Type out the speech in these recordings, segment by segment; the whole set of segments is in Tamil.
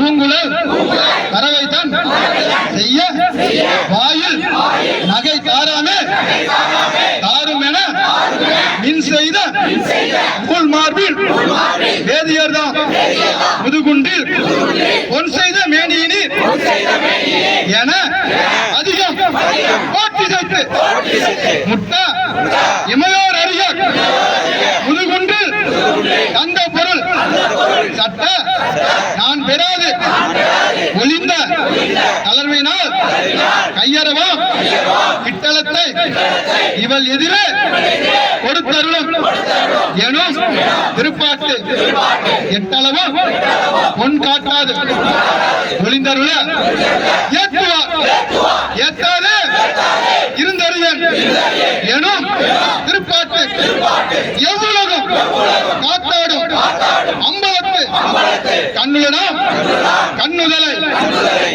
பூங்குழல் பறவைத்தான் செய்ய வாயில் நகை தாராமே தாரும் என மின் செய்த உள் மார்பில் வேதியர்தான் முதுகுண்டில் பொன் செய்த மேனியினீர் என அதிகம் போட்டி செய்து முட்டா இமையோர் அறிய முதுகுண்டில் தந்த பொருள் சட்ட நான் பெறாது. ஒளிந்த தளர்வினால் கையறவா கிட்டலத்தை இவள் எதிரே கொடுத்தருளும் எனும் திருப்பாட்டு. எட்டளவும் பொன் காட்டாது. ஒளிந்தருள ஏற்றுவார் ஏற்றாது இருந்தறியன் எனும் கண்ணுடனும் கண்ணுதலை.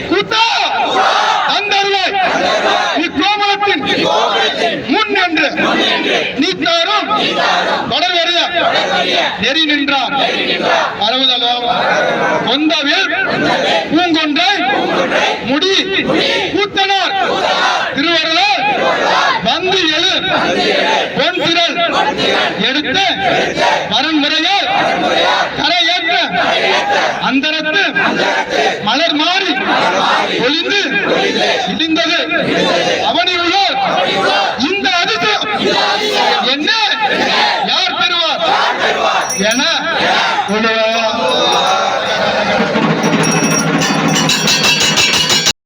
கூட்டா தந்தருளை. இக்கோமலத்தின் முன் என்று நீத்தாரும் தொடர்வறிய நெறி நின்றார் அறுபதலம் கொந்தவில் பூங்கொன்றை முடி கூத்தனார். திருவருளால் வந்து எழு பொன் திரள். எடுத்து வரன்முறையால் கரையேற்ற அந்தரத்து மலர் மாறி ஒளிந்து இடிந்தது. அவனி உள்ளோர் இந்த அதிசயம். என்ன? யார் பெறுவார்? என உழவர்